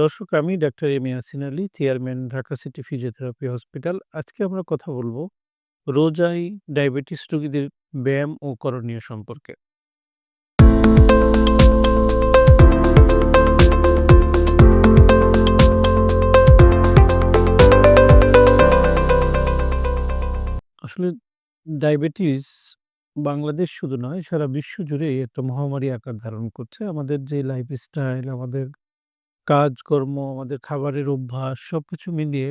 দর্শক আমি doctor M A Yasin Ali, chairman Dhaka city physiotherapy hospital. আজকে আমরা কথা বলব রোজায় ডায়াবেটিস রোগীদের ব্যায়াম ও করণীয় সম্পর্কে। আসলে ডায়াবেটিস বাংলাদেশ শুধু নয়, সারা বিশ্ব জুড়েই একটা মহামারী আকার ধারণ করছে। আমাদের যে লাইফস্টাইল, আমাদের কাজকর্ম, আমাদের খাবারের অভ্যাস সবকিছু মিলিয়ে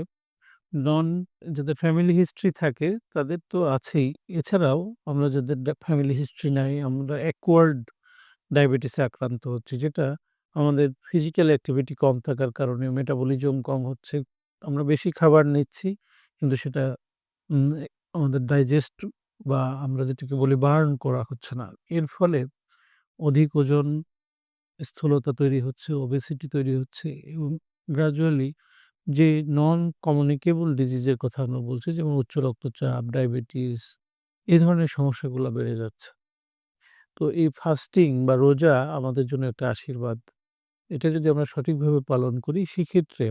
নন যাদের ফ্যামিলি হিস্ট্রি থাকে তাদের তো আছেই। এছাড়াও আমরা যাদের ফ্যামিলি হিস্ট্রি নাই আমরা অ্যাকোয়ার্ড ডায়াবেটিসে আক্রান্ত হচ্ছি। যেটা আমাদের ফিজিক্যাল অ্যাক্টিভিটি কম থাকার কারণে মেটাবলিজম কম হচ্ছে। আমরা বেশি খাবার নিচ্ছি কিন্তু সেটা আমাদের ডাইজেস্ট বা আমরা যেটাকে বলি বার্ন করা হচ্ছে না। এর ফলে অধিক ওজন, স্থূলতা তৈরি হচ্ছে, ওবেসিটি তৈরি হচ্ছে এবং গ্র্যাজুয়ালি যে নন কমিউনিকেবল ডিজিজ এর কথা আমরা বলছি যেমন উচ্চ রক্তচাপ, ডায়াবেটিস এই ধরনের সমস্যাগুলো বেড়ে যাচ্ছে। তো এই ফাস্টিং বা রোজা আমাদের জন্য একটা আশীর্বাদ। এটা যদি আমরা সঠিকভাবে পালন করি সেক্ষেত্রে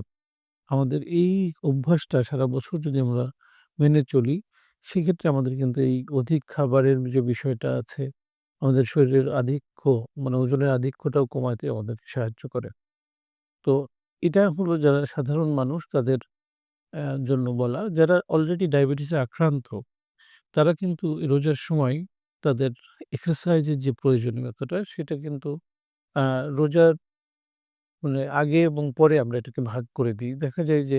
আমাদের এই অভ্যাসটা সারা বছর যদি আমরা মেনে চলি, সেক্ষেত্রে আমাদের কিন্তু এই অধিক খাবারের যে বিষয়টা আছে, আমাদের শরীরের আধিক্য মানে ওজনের আধিক্যটাও কমাতে আমাদেরকে সাহায্য করে। তো এটা হলো যারা সাধারণ মানুষ তাদের জন্য বলা। যারা অলরেডি ডায়াবেটিসে আক্রান্ত, তারা কিন্তু রোজার সময় তাদের এক্সারসাইজের যে প্রয়োজনীয়তাটা সেটা কিন্তু রোজার মানে আগে এবং পরে আমরা এটাকে ভাগ করে দিই। দেখা যায় যে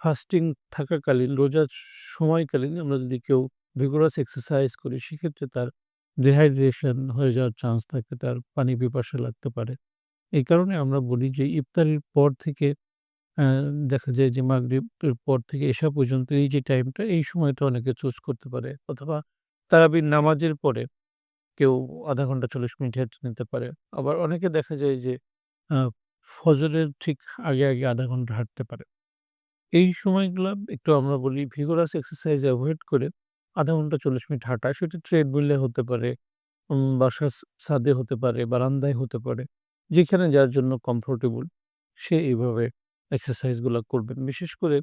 ফাস্টিং থাকাকালীন রোজার সময়কালীন আমরা যদি কেউ ভিগোরাস এক্সারসাইজ করি সেক্ষেত্রে তার ডিহাইড্রেশন হয়ে যাওয়ার চান্স থাকে, তার পানি পিপাসা লাগতে পারে। এই কারণে আমরা বলি যে ইফতারির পর থেকে দেখা যায় যে মাগরিবের পর থেকে এসা পর্যন্ত এই যে টাইমটা এই সময়টা অনেকে চুজ করতে পারে অথবা তারাবির নামাজের পরে কেউ আধা ঘণ্টা ৪০ মিনিট হেঁটে নিতে পারে। আবার অনেকে দেখা যায় যে ফজরের ঠিক আগে, আগে আধা ঘণ্টা হাঁটতে পারে। এই সময়গুলা একটু আমরা বলি ভিগোরাস এক্সারসাইজ অ্যাভয়েড করে ০.৫ ঘণ্টা ৪০ মিনিট হাঁটা সেটা ট্রেডমিলে হতে পারে, বাসার ছাদে হতে পারে, বারান্দায় হতে পারে। যেখানে যার জন্য কমফোর্টেবল সে এইভাবে এক্সারসাইজগুলা করবেন। বিশেষ করে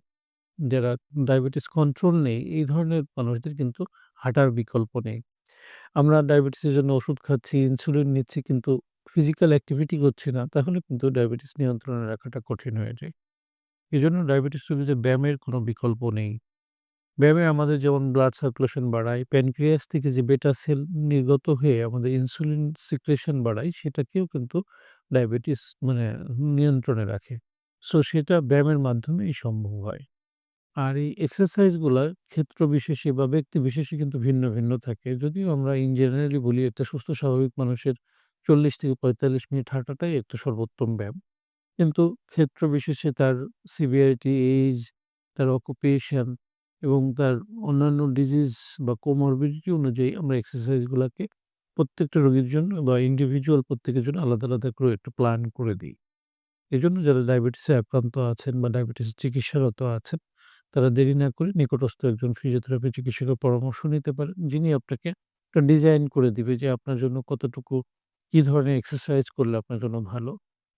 যারা ডায়াবেটিস কন্ট্রোল নেই এই ধরনের মানুষদের কিন্তু হাঁটার বিকল্প নেই। আমরা ডায়াবেটিসের জন্য ওষুধ খাচ্ছি, ইনসুলিন নিচ্ছি কিন্তু ফিজিক্যাল অ্যাক্টিভিটি করছি না তাহলে কিন্তু ডায়াবেটিস নিয়ন্ত্রণে রাখাটা কঠিন হয়ে যায়। এই জন্য ডায়াবেটিস রোগীদের ব্যায়ামের কোনো বিকল্প নেই। ব্যায়ামে আমাদের যেমন ব্লাড সার্কুলেশন বাড়ায়, প্যানক্রিয়াস থেকে যে বেটা সেল নির্গত হয়ে আমাদের ইনসুলিন সিক্রেশন বাড়ায় সেটাকেও কিন্তু ডায়াবেটিস মানে নিয়ন্ত্রণে রাখে। সো সেটা ব্যায়ামের মাধ্যমেই সম্ভব হয়। আর এই এক্সারসাইজগুলা ক্ষেত্র বিশেষে বা ব্যক্তি বিশেষে কিন্তু ভিন্ন, ভিন্ন থাকে। যদিও আমরা ইন জেনারেলি বলি একটা সুস্থ স্বাভাবিক মানুষের ৪০ থেকে ৪৫ মিনিট হাঁটাটাই একটা সর্বোত্তম ব্যায়াম। কিন্তু ক্ষেত্র বিশেষে তার সিভিয়ারিটি, এইজ, তার অকুপেশন এবং তার অন্যান্য ডিজিজ বা কোমরবিডিটি অনুযায়ী আমরা এক্সারসাইজ গুলাকে প্রত্যেকটা রোগীর জন্য বা ইন্ডিভিজুয়াল প্রত্যেকের জন্য আলাদা, আলাদা করে একটু প্ল্যান করে দিই। এজন্য যারা ডায়াবেটিসে আক্রান্ত আছেন বা ডায়াবেটিসের চিকিৎসারত আছেন, তারা দেরি না করে নিকটস্থ একজন ফিজিওথেরাপি চিকিৎসকের পরামর্শ নিতে পারেন। যিনি আপনাকে একটা ডিজাইন করে দিবে যে আপনার জন্য কতটুকু কী ধরনের এক্সারসাইজ করলে আপনার জন্য ভালো।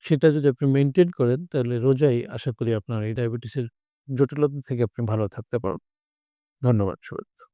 সেটা যদি আপনি মেনটেন করেন তাহলে রোজাই আশা করি আপনার এই ডায়াবেটিসের জটিলতা থেকে আপনি ভালো থাকতে পারবেন। ধন্যবাদ শুভেচ্ছা।